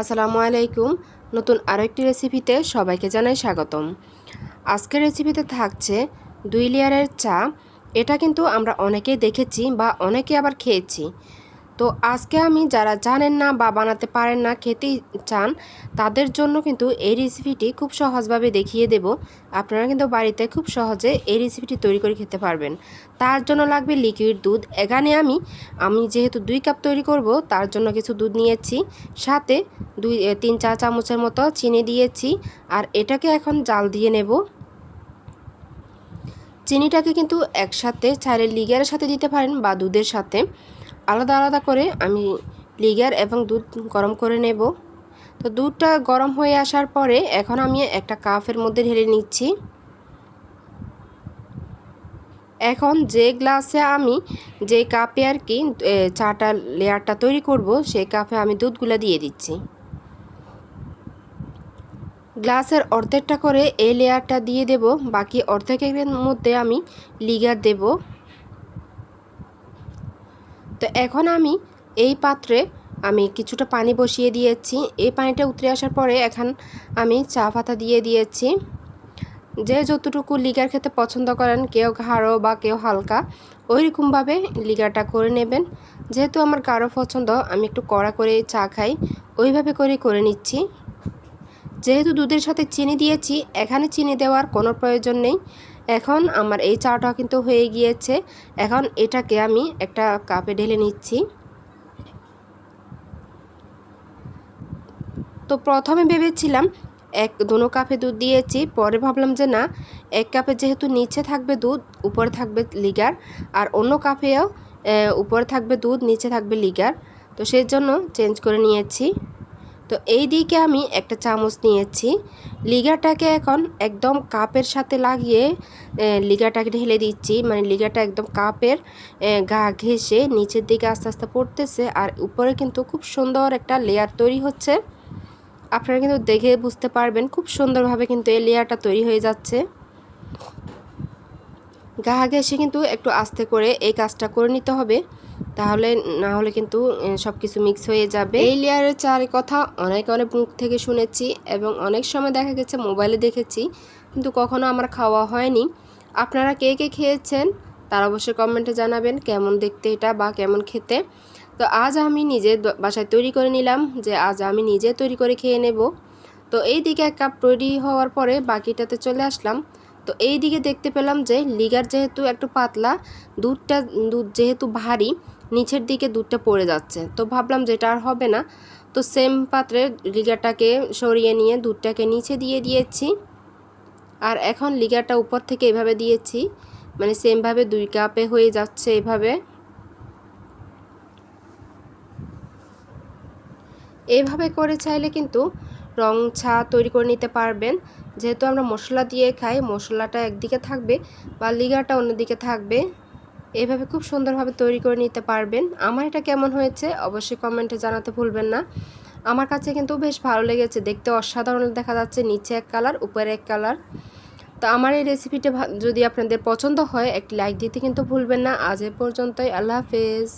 আসসালামু আলাইকুম। নতুন আরও একটি রেসিপিতে সবাইকে জানাই স্বাগতম। আজকের রেসিপিতে থাকছে দুই লেয়ারের চা। এটা কিন্তু আমরা অনেকেই দেখেছি বা অনেকে আবার খেয়েছি। তো আজকে আমি যারা জানেন না বা বানাতে পারেন না, খেতেই চান, তাদের জন্য কিন্তু এই রেসিপিটি খুব সহজভাবে দেখিয়ে দেব। আপনারা কিন্তু বাড়িতে খুব সহজে এই রেসিপিটি তৈরি করে খেতে পারবেন। তার জন্য লাগবে লিকুইড দুধ। এখানে আমি আমি যেহেতু দুই কাপ তৈরি করব, তার জন্য কিছু দুধ নিয়েছি। সাথে দুই তিন চা চামচের মতো চিনি দিয়েছি। আর এটাকে এখন জাল দিয়ে নেব। চিনিটাকে কিন্তু একসাথে চাইলে লিগারের সাথে দিতে পারেন বা দুধের সাথে। আলাদা আলাদা করে আমি লিগার এবং দুধ গরম করে নেব। তো দুধটা গরম হয়ে আসার পরে এখন আমি একটা কাফের মধ্যে ঢেলে নিচ্ছি। এখন যে গ্লাসে আমি যে কাপে আর কি চাটা লেয়ারটা তৈরি করব, সেই কাপে আমি দুধগুলো দিয়ে দিচ্ছি। গ্লাসের অর্ধেকটা করে এই লেয়ারটা দিয়ে দেব, বাকি অর্ধেকের মধ্যে আমি লিগার দেব। তো এখন আমি এই পাত্রে আমি কিছুটা পানি বসিয়ে দিয়েছি। এই পানিটা উতরে আসার পরে এখন আমি চা পাতা দিয়ে দিয়েছি। যে যতটুকু লিগার খেতে পছন্দ করেন, কেউ ঘাড়ো বা কেউ হালকা ওই রকমভাবে লিগারটা করে নেবেন। যেহেতু আমার গাঢ় পছন্দ, আমি একটু কড়া করে চা খাই, ওইভাবে করে করে নিচ্ছি। যেহেতু দুধের সাথে চিনি দিয়েছি, এখানে চিনি দেওয়ার কোনো প্রয়োজন নেই। এখন আমার এই চাটা কিন্তু হয়ে গিয়েছে। এখন এটাকে আমি একটা কাপে ঢেলে নিচ্ছি। তো প্রথমে ভেবেছিলাম এক দুনো কাপে দুধ দিয়েছি, পরে ভাবলাম যে না, এক কাপে যেহেতু নিচে থাকবে দুধ, উপরে থাকবে লিগার, আর অন্য কাপেও উপরে থাকবে দুধ, নিচে থাকবে লিগার। তো সেই জন্য চেঞ্জ করে নিয়েছি। তো এই দিকে আমি একটা চামচ নিয়েছি। লিগাটাকে এখন একদম কাপের সাথে লাগিয়ে লিগাটাকে ঢেলে দিচ্ছি। মানে লিগাটা একদম কাপের গা ঘেসে নিচের দিকে আস্তে আস্তে পড়তেছে আর উপরে কিন্তু খুব সুন্দর একটা লেয়ার তৈরি হচ্ছে। আপনারা কিন্তু দেখে বুঝতে পারবেন খুব সুন্দরভাবে কিন্তু এই লেয়ারটা তৈরি হয়ে যাচ্ছে। গা ঘেসে কিন্তু একটু আস্তে করে এই কাজটা করে নিতে হবে। তাহলে না হলে কিন্তু সব কিছু মিক্স হয়ে যাবে। এই লেয়ারের চার কথা অনেক অনেক মুখ থেকে শুনেছি এবং অনেক সময় দেখা গেছে মোবাইলে দেখেছি, কিন্তু কখনো আমার খাওয়া হয়নি। আপনারা কে কে খেয়েছেন, তার অবশ্যই কমেন্টে জানাবেন কেমন দেখতে এটা বা কেমন খেতে। তো আজ আমি নিজে বাসায় তৈরি করে নিলাম যে আজ আমি নিজে তৈরি করে খেয়ে নেব। তো এই দিকে এক কাপ তৈরি হওয়ার পরে বাকিটাতে চলে আসলাম। তো এই দিকে দেখতে পেলাম যে লিগার যেহেতু একটু পাতলা, দুধটা, দুধ যেহেতু ভারী, নিচের দিকে দুধটা পড়ে যাচ্ছে। তো ভাবলাম যেটা আর হবে না। তো সেম পাত্রে লিগারটাকে সরিয়ে নিয়ে দুধটাকে নিচে দিয়ে দিয়েছি। আর এখন লিগারটা উপর থেকে এভাবে দিয়েছি মানে সেমভাবে দুই কাপে হয়ে যাচ্ছে এভাবে। এইভাবে করে চাইলে কিন্তু রং ছা তৈরি করে নিতে পারবেন। যেহেতু আমরা মশলা দিয়ে খাই, মশলাটা একদিকে থাকবে বা লিগাটা অন্যদিকে থাকবে। এভাবে খুব সুন্দরভাবে তৈরি করে নিতে পারবেন। আমার এটা কেমন হয়েছে অবশ্যই কমেন্টে জানাতে ভুলবেন না। আমার কাছে কিন্তু বেশ ভালো লেগেছে, দেখতে অসাধারণ দেখা যাচ্ছে, নিচে এক কালার, উপরে এক কালার। তো আমার এই রেসিপিটা যদি আপনাদের পছন্দ হয়, একটি লাইক দিতে কিন্তু ভুলবেন না। আজ এ পর্যন্তই, আল্লাহ হাফেজ।